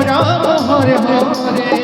Ram Hare Hare